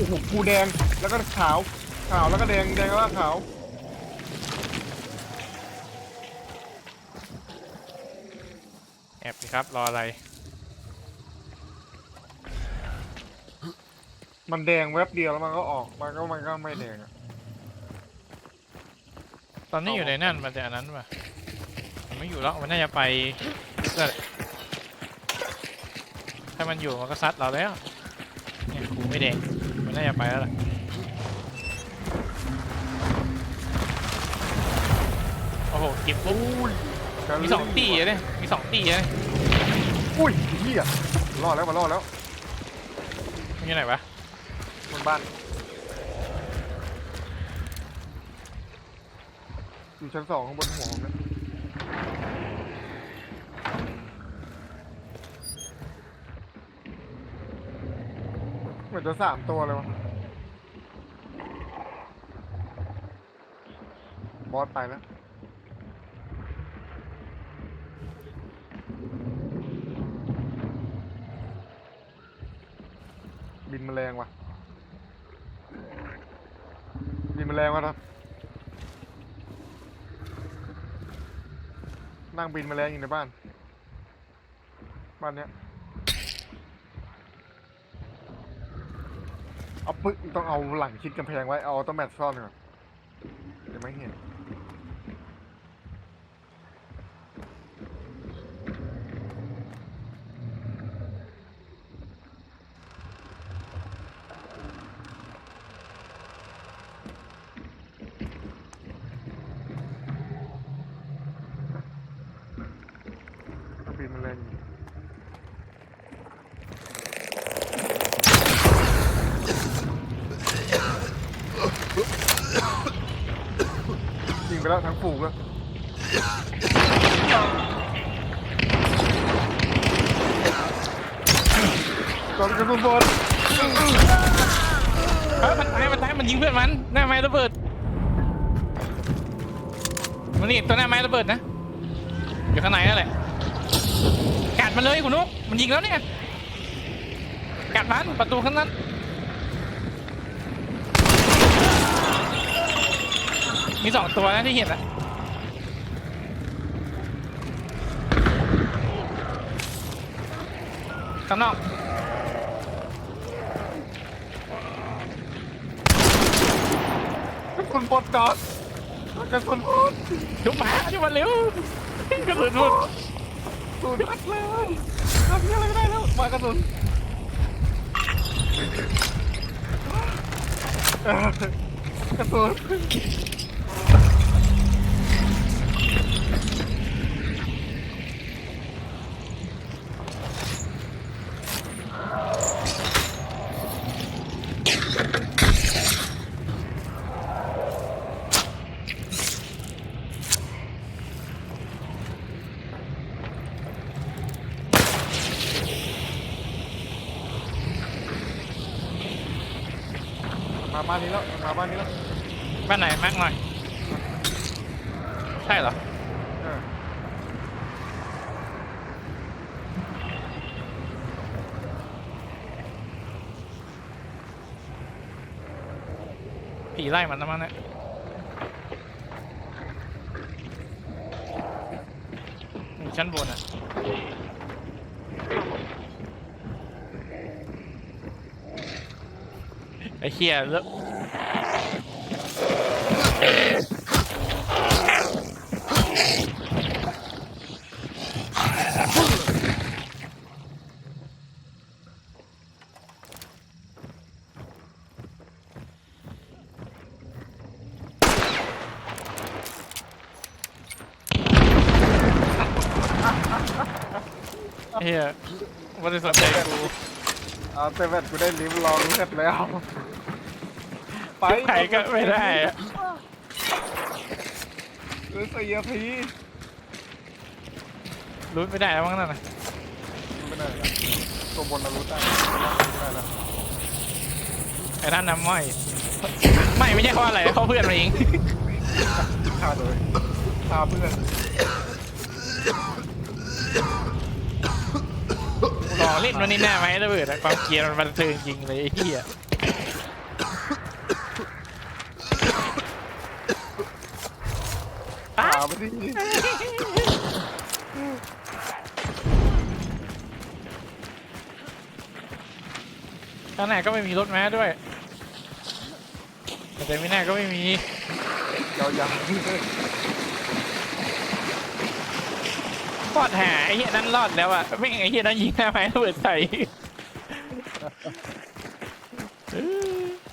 โอ้โหกูแดงแล้วก็ขาว ขาวแล้วก็แดงแดงแล้วก็ขาวแอบสิครับรออะไร มันแดงแวบเดียวแล้วมันก็ออกมันก็มันก็ไม่แดงอะตอนนี้อยู่ในนั่นมันจะอันนั้นป่ะมันไม่อยู่แล้วมันน่าจะไปนั่นแหละถ้ามันอยู่มันก็ซัดเราแล้วเนี่ยกูไม่แดง มันน่าจะไปแล้วแหละโอ้โหเก็บปุ๊บมีสองตีอะเนี่ยมีสองตีอะเนี่ยอุ้ยเหี้ยรอดแล้วมารอดแล้วมันอยู่ไหนวะบนบ้านอยู่ชั้นสองข้างบนหัวผมนะเหมื อนจะสามตัวเลยวะบอสไปแล้วบินแมลงว่ะบินแมลงวะครับนั่งบินแมลงอยู่ในบ้าน บ้านเนี้ย ปึ๊กต้องเอาหลังชิดกำแพงไว้เอาออโตแมทซ่อนก่อนเดี๋ยวไม่เห็น ต้องบินแมลงอยู่ยิงไปแล้วทั้งฝูงแล้ว ตอนกระสุนบอลเฮ้ยมันตายมันตายมันยิงเพื่อนมันหน้าไม้ระเบิดมันนี่ตัวหน้าไม้ระเบิดนะอยู่ข้างในนั่นแหละกัดมันเลยคุณนุ๊กมันยิงแล้วเนี่ยกัดมันประตูข้างนั้นมีสองตัวนะที่เห็นอะข้างนอก กระสุนบอลจอดกระสุนบอลชุบมาชุบมาเร็วกระสุนหมดสูดพัดเลยทำยังไงก็ได้แล้วมากระสุนเออกระสุน บ้านนี้แล้วมาบ้านนี้แล้วบ้านไหนมากหน่อย ใช่เหรอ เออผีไล่มันนะมั้งเนี่ยอยู่ชั้นบนอะ ไอ้เฮียแล้ว เฮียไม่ได้สนใจกูเอาเซเว่นกูได้ลิฟต์ลองเลือดแล้ว ไปใครก็ไม่ได้อะ หรือเสียพีรู้ไม่ได้แล้วมั้งนั่นน่ะไม่ได้แล้วตัวบนเรารู้ได้ไม่ได้แล้วไอ้นั่นน้ำม้อย ไม่ไม่ใช่เพราะอะไรเพราะเพื่อนมาเองฆ่าเลยฆ่าเพื่อนลองเล่นวันนี้หน้าไหมระเบิดอะความเกลียร์มันบันเทิงจริงเลยไอ้เหี้ย มาสิข้างหน้าก็ไม่มีรถม้าด้วยแต่ไม่น่าก็ไม่มียาวๆรอดหาไอ้เหี้ยนั้นรอดแล้วอะไม่งไอ้เหี้ยนั้นยิงหน้าไม้ระเบิดใส่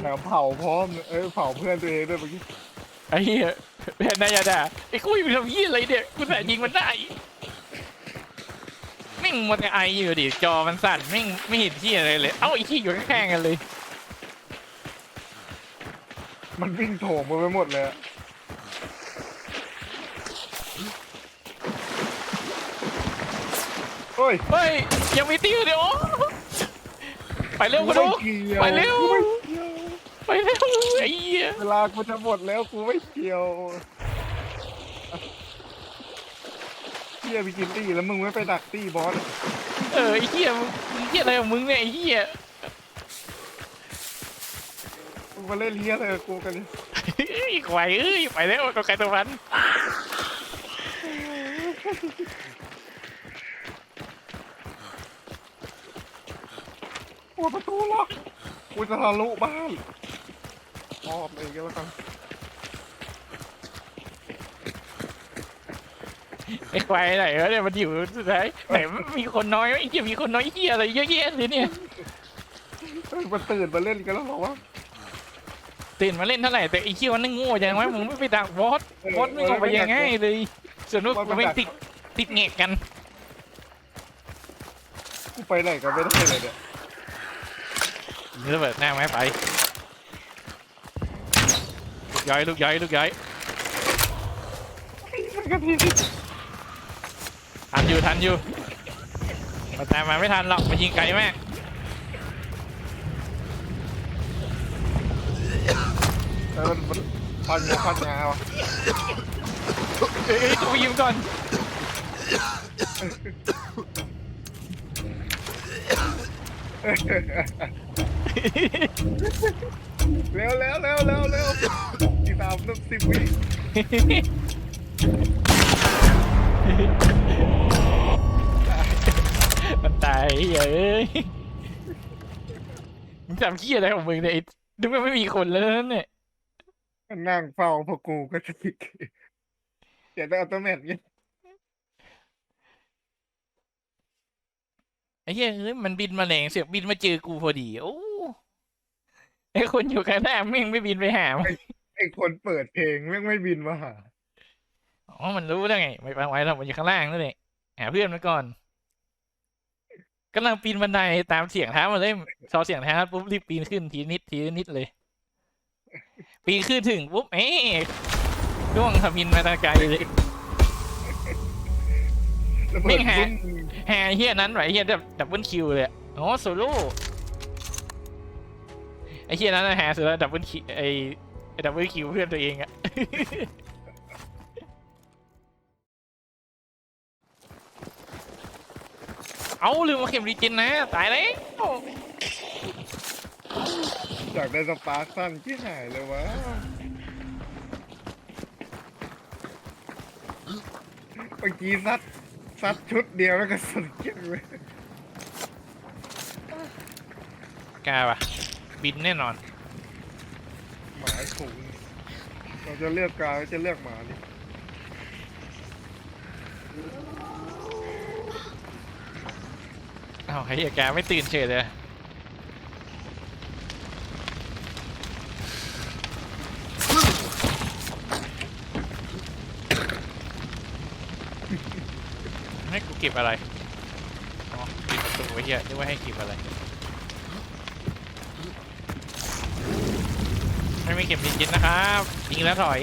แถมเผาพร้อมเอ้ยเผาเพื่อนตัวเองด้วยเมื่อกี้ไอ้เหี้ย แพนนายาดาไอ้กูอยู่ทำยี่อะไรเนี่ยกูแต่ยิงมันได้แม่งหมดไออยู่ดิจอมันสั่นแม่งไม่เห็นที่อะไรเลย เอ้าไอ้ที่อยู่ข้างๆกันเลย มันวิ่งโถมไปหมดเลยอะเฮ้ยเฮ้ยยังมีติ้วเดี๋ยวไปเร็วกูไม่ดูกไปเร็ว ไม่เกี่ยว ไปเร็ว ยเวลากูจะหมดแล้วกูไม่เกี่ยวเฮียไปกินตี้แล้วมึงไม่ไปดักตี้บอสเออไอ้เหี้ยมึงมึงเหี้ยอะไรของมึงเนี่ยไอ้เหี้ยมึงมาเล่นเฮียอะไรกับกูกันดิไอ้ควายเอ้ยไปแล้วตัวใครตัวมันโอ้ประตูล็อกกูจะทะลุบ้าน ออกเองก็แล้วกันไอ้ควายไหนวะเนี่ยมันอยู่สุดท้ายไหนมันมีคนน้อยไหมไอ้เหี้ยมีคนน้อยเหี้ยอะไรเยอะแยะเลยเนี่ยเฮ้ยมันตื่นมาเล่นกันแล้วเหรอวะตื่นมาเล่นเท่าไหร่แต่ไอ้เหี้ยมันนั่งโง่จังวะมึงไม่ไปดักบอสบอสไม่ออกไปยังไงเลยส่วนพวกกูไม่ติดติดแงกกันกูไปไหนกันไม่ได้เลยเนี่ยระเบิดหน้าไม้ไปลูก ย้อยลูกย้อยลูกย้อยทันอยู่ทันอยู่มาตามมาไม่ทันหรอกมายิงไกลแม่เออมันมันพันงาพันงาวะเอ้ยกูยิงก่อนเร็วเร็วเร็วเร็วเร็วามนับสิบวิมันตายเฮ้ยมึงทำขี้อะไรของมึงเนี่ยไอ้ดูว่าไม่มีคนแล้วนั่นเนี่ยนั่งเฝ้าพวกกูก็จะติดเดี๋ยวได้อัตโนมัติไงไอ้เหี้ยเอ้ยมันบินมาแหลงเสียบินมาเจอกูพอดี โอ้ไอ้คนอยู่ข้างหน้าแม่งไม่บินไปหามัน ไอคนเปิดเพลงแม่งไม่บินมาหาอ๋อมันรู้ได้ไงไม่ฟังไว้หรอกมันอยู่ข้างล่างนั่นแหละหาเพื่อนมาก่อนกำลังปีนบันไดตามเสียงเท้ามาเลยพอเสียงเท้าปุ๊บรีบปีนขึ้นทีนิดทีนิดเลย ปีนขึ้นถึงปุ๊บเอ๊ะร่วงทำมินมาตะไกลเลยไม่เบิดหาบุ้มแฮร์เฮียนั้นไหวเฮียแบบดับเบิลคิวเลยอ๋อโซโล่ไอเฮียนั้นนะแฮร์สุดแล้วดับเบิลคิวไอ ดับเบิลคิวเพื่อนตัวเองอะ เอาลืมมาเข็มรีเจนนะ ตายแล้วอยากได้สปาร์คสั้นที่หายเลยวะเมื่อกี้ซัดซัดชุดเดียวแล้วก็สุดเกี้ยงเลยกล้าปะบินแน่นอน หมาถุงเราจะเลือกกาจะเลือกหมานี่อ้าไอ้เหี้ยแกไม่ตื่นเฉยเลย ให้กูเก็บอะไร อ๋อปิดประตูไว้เหี้ยนึกว่าให้เก็บอะไร ไม่มีเก็บดิจิตนะครับยิงแล้วถอย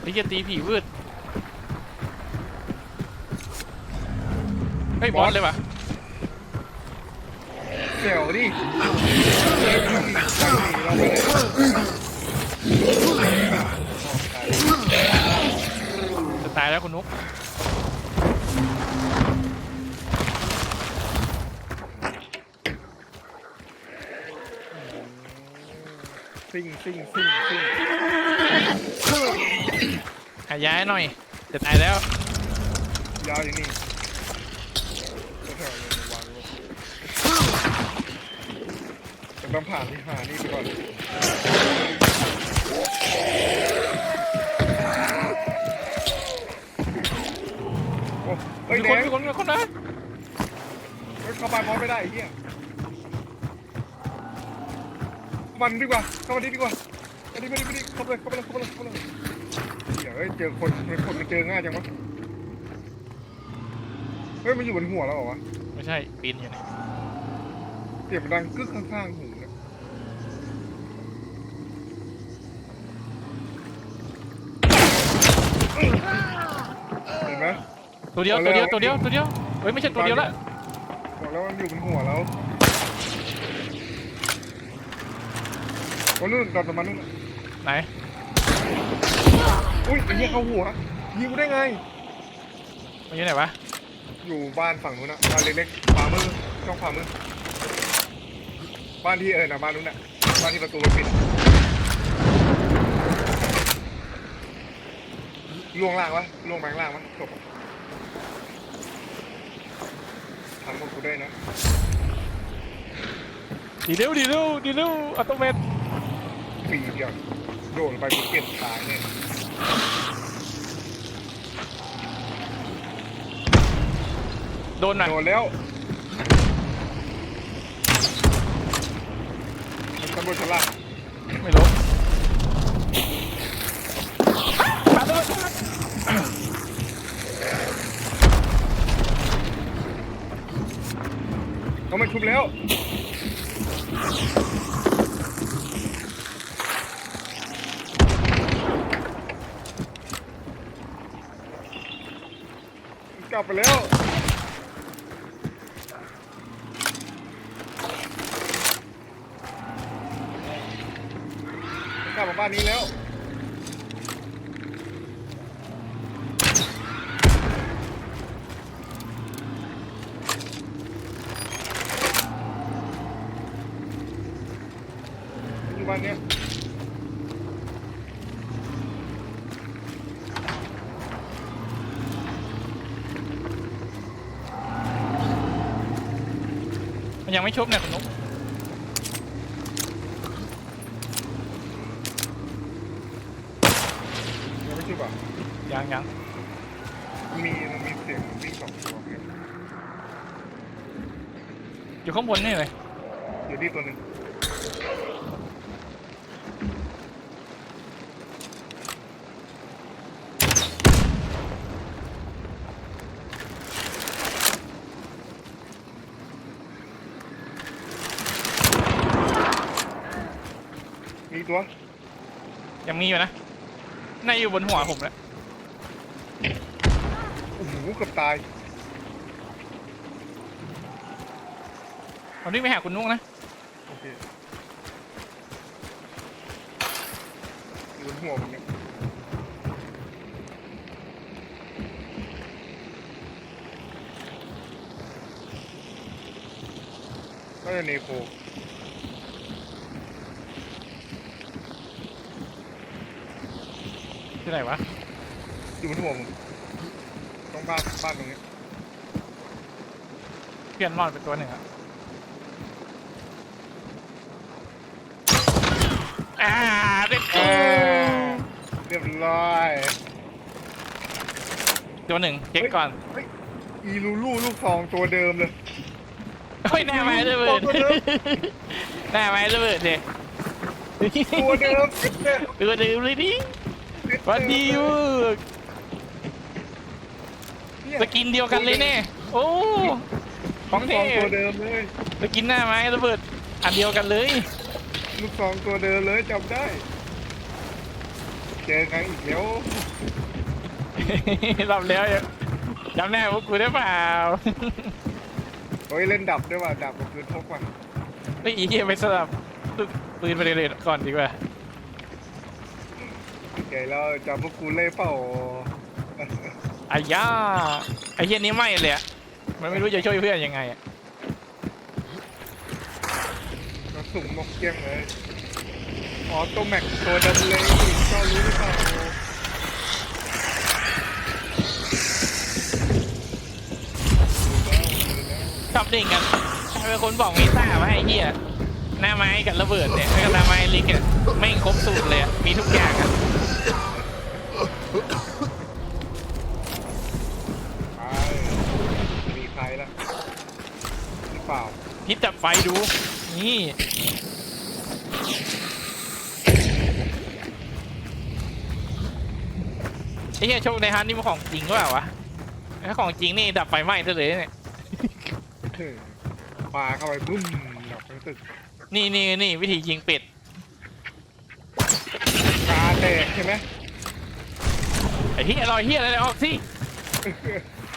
ไอ้เหี้ยตีผีวืดเฮ้ยบอสเลยวะเสี่ยวดิ เราไปเลยตายแล้วคุณนุ๊กซิ่งซิ่งซิ่งซิ่งหาย้ายหน่อย จะตายแล้วยาวอย่างนี้ก็แถวเลยวางลงจะ ต้องผ่านที่หานี่ไปก่อนโอ้เฮ้ยมีแดคนงมีคนมีคนนะเฮ้ยเข้าบ้านพร้อมไม่ได้ไอ้เหี้ยมันดีกว่าเข้ามาดีดีกว่ามาดีมาดีมาดีเข้าไปเลยเข้าไปเลยเข้าไปเลยเข้าไปเลยเดี๋ยวเฮ้ยเจอคนมันคนมันเจอง่ายจังวะเฮ้ยมันอยู่บนหัวเราเหรอวะ ไม่ใช่ปีนอยู่เนี่ยเสียงมันดังกึกข้างๆหูเนี่ยเห็นไหม ตัวเดียวเอาตัวเดียวแล้วตัวเดียวตัวเดียวเฮ้ยไม่ใช่ตัวเดียวละบอกแล้วมันอยู่บนหัวเราโอ้นู่นดอดลงมานู่นน่ะไหนอุ้ยไอ้เหี้ยเข้าหัวยิงกูได้ไงมันอยู่ไหนวะอยู่บ้านฝั่งนู้นนะบ้านเล็กๆขวามือช่องขวามือบ้านที่เออนะบ้านนู้นน่ะบ้านที่ประตูมันปิดล่วงล่างวะล่วงแบงล่างวะจบทำกับกูได้นะดีเร็วดีเร็วดีเร็วอัตโนมัติปีเดียวโดดลงไปกูเก็บตายเนี่ยโดนหนักโดนแล้วมันตำรวจฉลาดไม่รู้เขาไม่ชุบแล้วกลับไปแล้วกลับมาบ้านนี้แล้ว อยู่บ้านเนี้ย มันยัง ไม่ชุบเนี่ยคุณนุ๊กยังไม่ชุบอะยังยังมีมันมีเสียงวิ่งสองตัวเนี่ยอยู่ข้างบนนี่เลยอยู่ที่ตัวหนึ่งมีตัว ยังมีอยู่นะน่าอยู่บนหัวผมแล้วโอ้โหเกือบตายผมวิ่งไปหาคุณนุ๊กนะ โอเคอยู่บนหัวผมเนี่ยก็จะเนโค ที่ไหนวะอยู่บนหัวผมตรงบ้านบ้านตรงนี้เพื่อนรอดไปตัวหนึ่งอะอ่าเด็กเออเรียบร้อย ตัวหนึ่งเช็คก่อนอีลูลูลูกซองตัวเดิมเลย เฮ้ยหน้าไม้ระเบิดตัวเดิมหน้าไม้ระเบิดเด็กตัวเดิมฟิตเนสตัวเดิมเลยดิฟิตเนสห วันดีเวอร์เนี่ยสกินเดียวกันเลยแน่โอ้ของลูกซเท่องตัวเดิมเลยสกินหน้าไม้ระเบิดอันเดียวกันเลยลูกซองตัวเดิมเลยจำได้เจอกันอีกแล้วรอบแล้วยังจำแน่พวกกูได้เปล่าเฮ้ยเล่นดับด้วยว่ะดับกับปืนพกว่ะไอ้ยอีเหี้ยไปสลับปืนไปเลยก่อนดีกว่า ใหญ่แล้วจำพวกกูเล่เปล่าอ้ย่าไอ้เฮียนี้ไม่เลยอะมันไม่รู้จะช่วยเพื่อนยังไงอะกระสุนหมกเกลี้ยงเลยออโตแม็กตัวเดิมเลยเจ้ารู้หรือเปล่าชอบดิ่งกันใครเป็นคนบอกมีซ่ามาให้เฮียหน้าไม้กับระเบิดเนี่ยแล้วก็หน้าไม้ลิกอะไม่งครบสูตรเลยอะมีทุกอย่างอะ ไปมีใครละหรือเปล่า พิษจับ ไฟดูนี่ไอ้เหี้ยโชคในฮันนี่มันของจริงหรือเปล่าวะถ้าของจริงนี่ดับไฟไหม้ซะเลยเนี่ยปาเข้าไปบึ้มหนักทั้งตึกนี่นี่นี่วิธียิงเป็ดกาแตกใช่ไหมไอ้เหี้ยลอยเหี้ยอะไรออกสิ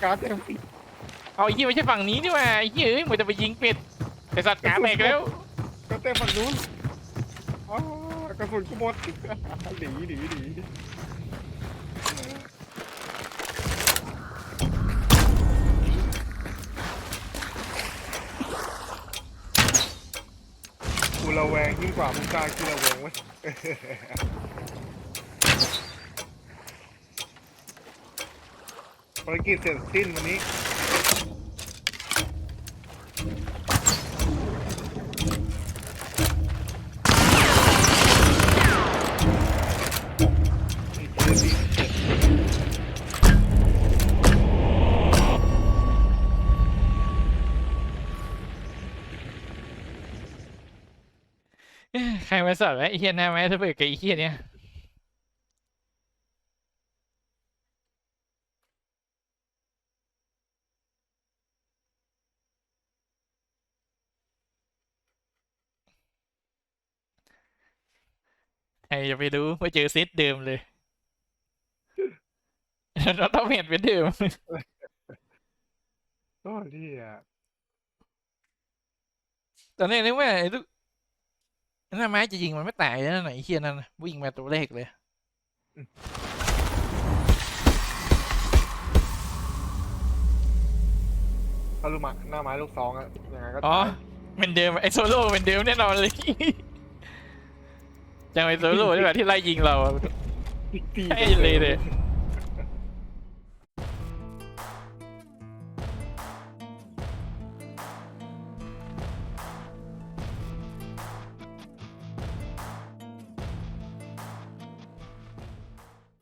กาแตกเอาไอ้เหี้ยไม่ใช่ฝั่งนี้นี่หว่าไอ้เหี้ยเอ้ยมันจะไปยิงเป็ด ไอสัตว์กาแตกแล้วกาแตกฝั่งนู้นอ๋อกระสุนกูหมดหนีหนีหนีกูระแวงยิ่งกว่ามึงกล้าคิดระแวงเว้ยภารกิจเสร็จสิ้นวันนี้ ใครมาสอนวะไอ้เหี้ยหน้าไม้ถ้าเปิดกับไอ้เหี้ยเนี่ยใครจะไปรู้ว่าเจอเซตเดิมเลยเราต้องเห็นเป็นเดิมก็ที่อะตอนแรกนึกว่าไอ้ลูก หน้าไม้จะยิงมันไม่ตายนะไหนไอ้เฮียนั่นน่ะวิ่งมาตัวเลขเลยถ้าลูกหมาหน้าไม้ลูกซองอะยังไงก็อ๋อตายเป็นเดิมไอ้โซโล่เป็นเดิมแน่นอนเลย จังไอ้โซโล่นี่แหละที่ไล่ยิงเราอะ อีกปีใช่เลยเลย